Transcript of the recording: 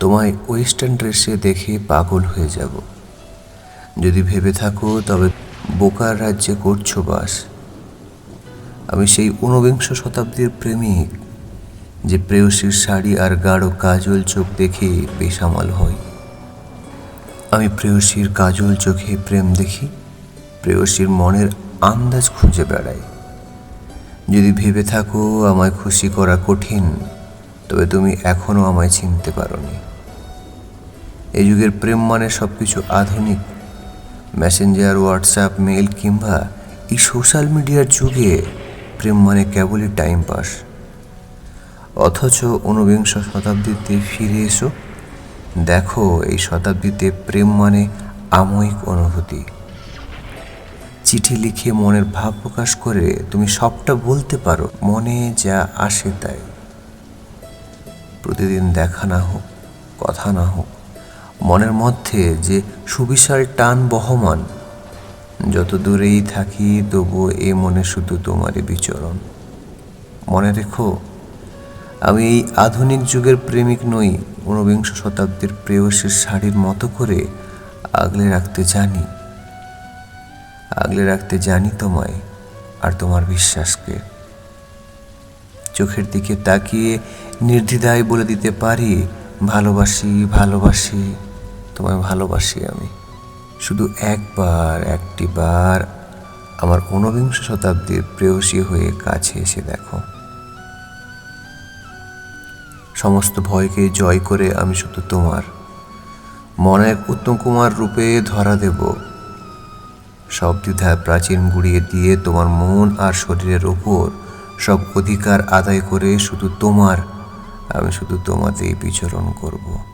তোমায় ওয়েস্টার্ন ড্রেসে দেখে পাগল হয়ে যাব। যদি ভেবে থাকো, তবে বোকার রাজ্যে করছ বাস। আমি সেই ঊনবিংশ শতাব্দীর প্রেমিক, যে প্রেয়সীর শাড়ি আর গাঢ় কাজল চোখ দেখে বেসামাল হয়। আমি প্রেয়সীর কাজল চোখে প্রেম দেখি, প্রেয়সীর মনের আন্দাজ খুঁজে বেড়াই। যদি ভেবে থাকো, আমায় খুশি করা কঠিন, তবে তুমি এখনও আমায় চিনতে পারো পারোনি। এই যুগের প্রেম মানে সব কিছু আধুনিক। মেসেঞ্জার হোয়াটসঅ্যাপ মেল কিংবা এই সোশ্যাল মিডিয়ার যুগে প্রেম মানে কেবলই টাইম পাস অথচ ঊনবিংশ শতাব্দীতে ফিরে এসো, দেখো এই শতাব্দীতে প্রেম মানে আময়িক অনুভূতি। চিঠি লিখে মনের ভাব প্রকাশ করে তুমি সবটা বলতে পারো, মনে যা আসে তাই। প্রতিদিন দেখা না হোক, কথা না হোক মনের মধ্যে যে সুবিশাল টান বহমান যত দূরেই থাকি তবুও এ মনে শুধু তোমারই বিচরণ। মনে রেখো, আমি এই আধুনিক যুগের প্রেমিক নই, ঊনবিংশ শতাব্দীর প্রেয়সীর শাড়ির মতো করে আগলে রাখতে জানি। আগলে রাখতে জানি তোমায় আর তোমার বিশ্বাসকে। চোখের দিকে তাকিয়ে নির্দ্বিধায় বলে দিতে পারি, ভালোবাসি ভালোবাসি। তোমায় ভালোবাসি আমি। শুধু একবার, একটি বার আমার ঊনবিংশ শতাব্দীর প্রেয়সী হয়ে কাছে এসে দেখো। সমস্ত ভয়কে জয় করে আমি শুধু তোমার। মনে এক উত্তম কুমার রূপে ধরা দেব। সব দ্বিধা প্রাচীন গুড়িয়ে দিয়ে তোমার মন আর শরীরের ওপর সব অধিকার আদায় করে শুধু তোমার, আমি শুধু তোমাতেই বিচরণ করব।